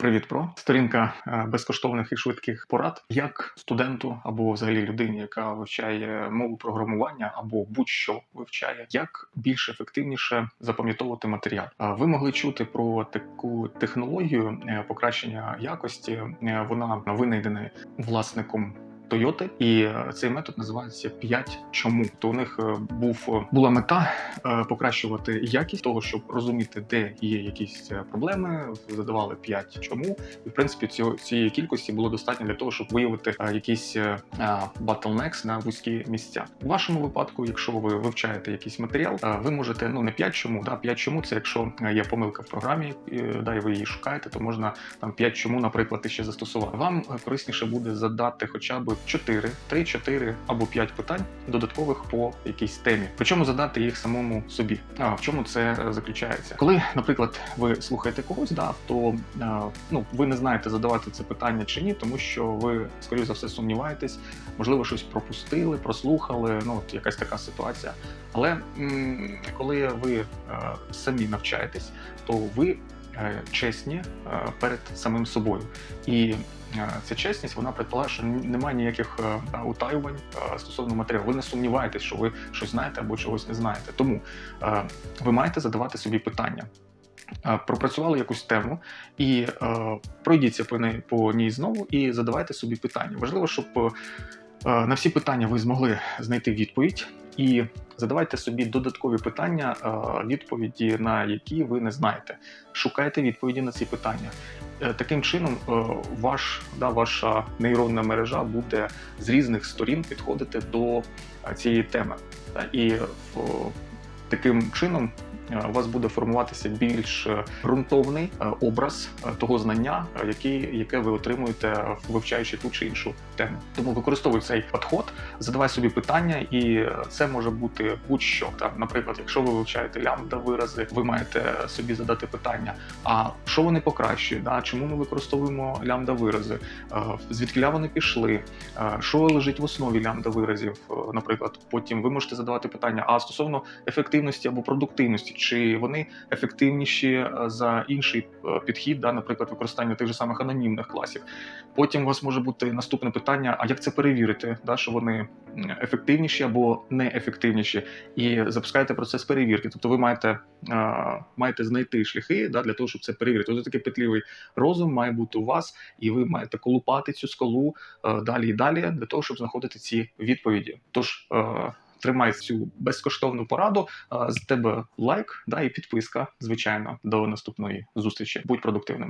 Привіт, про сторінка е, безкоштовних і швидких порад, як студенту або взагалі людині, яка вивчає мову програмування або будь-що вивчає, як більш ефективніше запам'ятовувати матеріал. Е, Ви могли чути про таку технологію е, покращення якості. Вона винайдена власником. Toyota, і е, цей метод називається 5 чому. То у них е, був е, була мета покращувати якість того, щоб розуміти, де є якісь проблеми. Задавали 5 чому, і в принципі цього цієї кількості було достатньо для того, щоб виявити якісь bottlenecks на вузькі місця. У вашому випадку, якщо ви вивчаєте якийсь матеріал, ви можете ну не 5 чому, да 5 чому це якщо є помилка в програмі, да, і ви її шукаєте, то можна там 5 чому, наприклад, ще застосувати. Вам корисніше буде задати хоча б 4, 3, 4 або 5 питань додаткових по якійсь темі. Причому задати їх самому собі. А в чому це е, заключається? Коли, наприклад, ви слухаєте когось, да, то е, ну ви не знаєте задавати це питання чи ні, тому що ви скоріш за все сумніваєтесь, можливо, щось пропустили, прослухали. Ну от якась така ситуація. Але м, коли ви е, самі навчаєтесь, то ви чесні е, перед самим собою. І е, ця чесність вона предполагає, що немає ніяких е, утаювань е, стосовно матеріалу. Ви не сумніваєтесь, що ви щось знаєте або чогось не знаєте. Тому е, ви маєте задавати собі питання. Е, Пропрацювали якусь тему і е, пройдіться по ній, по ній знову і задавайте собі питання. Важливо, щоб е, на всі питання ви змогли знайти відповідь і задавайте собі додаткові питання, е, відповіді на які ви не знаєте. Шукайте відповіді на ці питання. Е, Таким чином, е, ваш да, ваша нейронна мережа буде з різних сторін підходити до цієї теми. І таким чином е, у вас буде формуватися більш е, ґрунтовний е, образ того знання, який, яке ви отримуєте, вивчаючи ту чи іншу тему. Тому використовуй цей підход, задавай собі питання, і це може бути будь-що. Наприклад, якщо ви вивчаєте лямбда вирази, ви маєте собі задати питання: а що вони покращують? Да? Чому ми використовуємо лямбда вирази? Звідкиля вони пішли? Що лежить в основі лямбда виразів? Наприклад, потім ви можете задавати питання: а стосовно ефективності або продуктивності, чи вони ефективніші е, за інший е, підхід, да, наприклад, використання тих же самих анонімних класів. Потім у вас може бути наступне питання: а як це перевірити, да, що вони ефективніші або неефективніші, і запускаєте процес перевірки. Тобто ви маєте, е, маєте знайти шляхи да, для того, щоб це перевірити. Ось такий петлівий розум має бути у вас, і ви маєте колупати цю скалу далі і далі для того, щоб знаходити ці відповіді. Тож тримай цю безкоштовну пораду. Е, З тебе лайк да, і підписка, звичайно, до наступної зустрічі. Будь продуктивним.